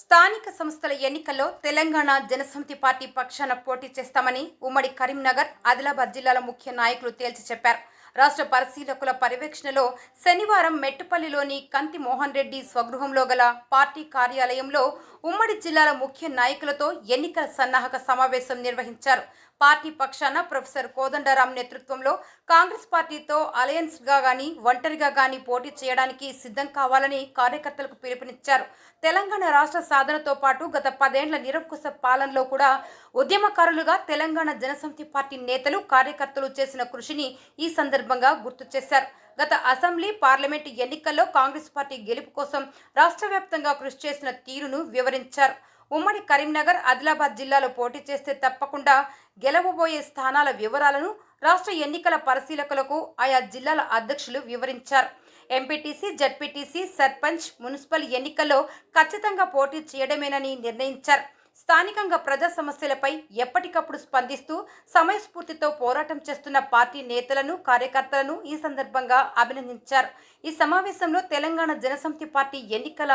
స్థానిక సంస్థల ఎన్నికల్లో తెలంగాణ జనసమితి పార్టీ పక్షాన పోటీ చేస్తామని ఉమ్మడి కరీంనగర్ ఆదిలాబాద్ జిల్లాల ముఖ్య నాయకులు తేల్చి చెప్పారు. రాష్ట్ర పరిశీలకుల పర్యవేక్షణలో శనివారం మెట్టుపల్లిలోని కంతి మోహన్ రెడ్డి స్వగృహంలో గల పార్టీ కార్యాలయంలో ఉమ్మడి జిల్లాల ముఖ్య నాయకులతో ఎన్నికల సన్నాహక సమావేశం నిర్వహించారు. పార్టీ పక్షాన ప్రొఫెసర్ కోదండరాం నేతృత్వంలో కాంగ్రెస్ పార్టీతో అలయన్స్గా కానీ ఒంటరిగా కానీ పోటీ చేయడానికి సిద్ధం కావాలని కార్యకర్తలకు పిలుపునిచ్చారు. తెలంగాణ రాష్ట్ర సాధనతో పాటు గత పదేండ్ల నిరంకుశ పాలనలో కూడా ఉద్యమకారులుగా తెలంగాణ జనసమితి పార్టీ నేతలు కార్యకర్తలు చేసిన కృషిని ఈ సందర్భంగా గుర్తు చేశారు. గత అసెంబ్లీ పార్లమెంటు ఎన్నికల్లో కాంగ్రెస్ పార్టీ గెలుపు కోసం రాష్ట్ర వ్యాప్తంగా కృషి చేసిన తీరును వివరించారు. ఉమ్మడి కరీంనగర్ ఆదిలాబాద్ జిల్లాలో పోటీ చేస్తే తప్పకుండా గెలవబోయే స్థానాల వివరాలను రాష్ట్ర ఎన్నికల పరిశీలకులకు ఆయా జిల్లాల అధ్యక్షులు వివరించారు. ఎంపీటీసీ జడ్పీటీసీ సర్పంచ్ మున్సిపల్ ఎన్నికల్లో ఖచ్చితంగా పోటీ చేయడమేనని నిర్ణయించారు. స్థానికంగా ప్రజా సమస్యలపై ఎప్పటికప్పుడు స్పందిస్తూ సమయస్ఫూర్తితో పోరాటం చేస్తున్న పార్టీ నేతలను కార్యకర్తలను ఈ సందర్భంగా అభినందించారు. ఈ సమావేశంలో తెలంగాణ జనసమితి పార్టీ ఎన్నికల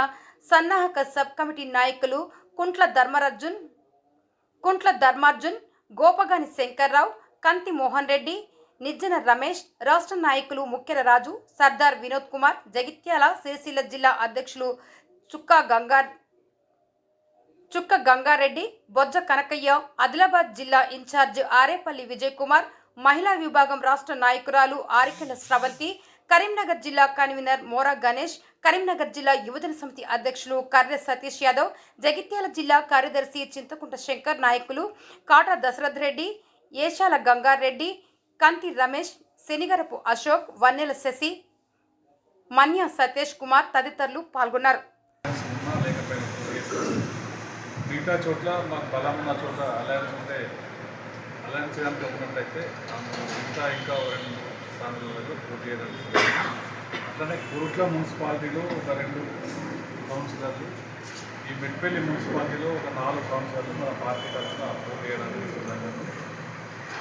సన్నాహక సబ్ కమిటీ నాయకులు కుంట్ల ధర్మరాజున్ కుంట్ల ధర్మార్జున్ గోపగాని శంకర్రావు కంతి మోహన్ రెడ్డి నిజ్జన రమేష్ రాష్ట్ర నాయకులు ముఖ్యర రాజు సర్దార్ వినోద్ కుమార్ జగిత్యాల సిరిసిల్ల జిల్లా అధ్యక్షులు చుక్కా గంగార్ చుక్క గంగారెడ్డి బొజ్జ కనకయ్య ఆదిలాబాద్ జిల్లా ఇన్ఛార్జ్ ఆరేపల్లి విజయ్ కుమార్ మహిళా విభాగం రాష్ట్ర నాయకురాలు ఆరికెల స్రవంతి కరీంనగర్ జిల్లా కన్వీనర్ మోరా గణేష్ కరీంనగర్ జిల్లా యువజన సమితి అధ్యక్షులు కర్రె సతీష్ యాదవ్ జగిత్యాల జిల్లా కార్యదర్శి చింతకుంట శంకర్ నాయకులు కాటా దశరథ్ రెడ్డి ఏషాల గంగారెడ్డి కంతి రమేష్ శనిగరపు అశోక్ వన్నెల శశి మన్య సతీష్ కుమార్ తదితరులు పాల్గొన్నారు ఉన్నా లేకపోయినా మిగతా చోట్ల మాకు బలం ఉన్న చోట్ల అలయన్స్ ఉంటే అలయన్స్ చేయడానికి ఉన్నట్టయితే మిగతా ఇంకా రెండు స్థానాలలో పోటీ చేయడానికి అట్లనే కోట్ల మున్సిపాలిటీలో ఒక రెండు కౌన్సిలర్లు ఈ మెట్పల్లి మున్సిపాలిటీలో ఒక నాలుగు కౌన్సిలర్లు మన పార్టీ తరఫున పోటీ చేయడానికి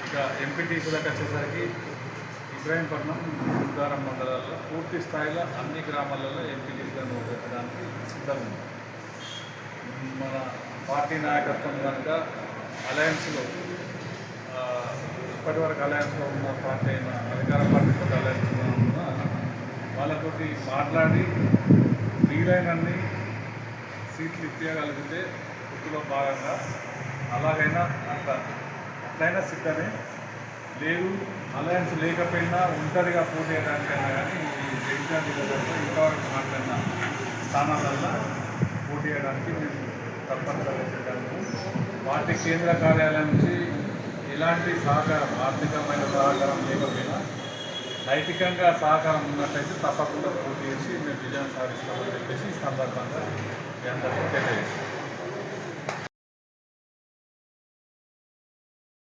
ఇక ఎంపీటీసీలకు వచ్చేసరికి ఇబ్రాహీంపట్నం ఉదారం మండలాల్లో పూర్తి స్థాయిలో అన్ని గ్రామాలలో ఎంపీటీసీలను పెట్టడానికి సిద్ధంగా ఉంది మన పార్టీ నాయకత్వం కనుక అలయన్స్లో ఇప్పటివరకు అలయన్స్లో ఉన్న పార్టీ అయిన అధికార పార్టీతో అలయన్స్లో ఉన్న వాళ్ళతోటి మాట్లాడి వీలైనన్ని సీట్లు ఇప్పించగలిగితే గుర్తులో భాగంగా అలాగైనా అంత అట్లయినా సిద్ధమే. లేదు అలయన్స్ లేకపోయినా ఒంటరిగా పోటీ చేయడానికైనా కానీ ఈ జగిత్యాల జిల్లాలో ఇంతవరకు మాట్లాడిన స్థానాలల్లో పోటీ చేయడానికి మేము తప్పనిసరిగా సిద్ధంగా పార్టీ కేంద్ర కార్యాలయం నుంచి ఎలాంటి సహకారం ఆర్థికమైన సహకారం లేకపోయినా నైతికంగా సహకారం ఉన్నట్లయితే తప్పకుండా పూర్తి చేసి మేము విజయం సాధిస్తామని చెప్పేసి ఈ సందర్భంగా మీ అందరికీ తెలియజేస్తాం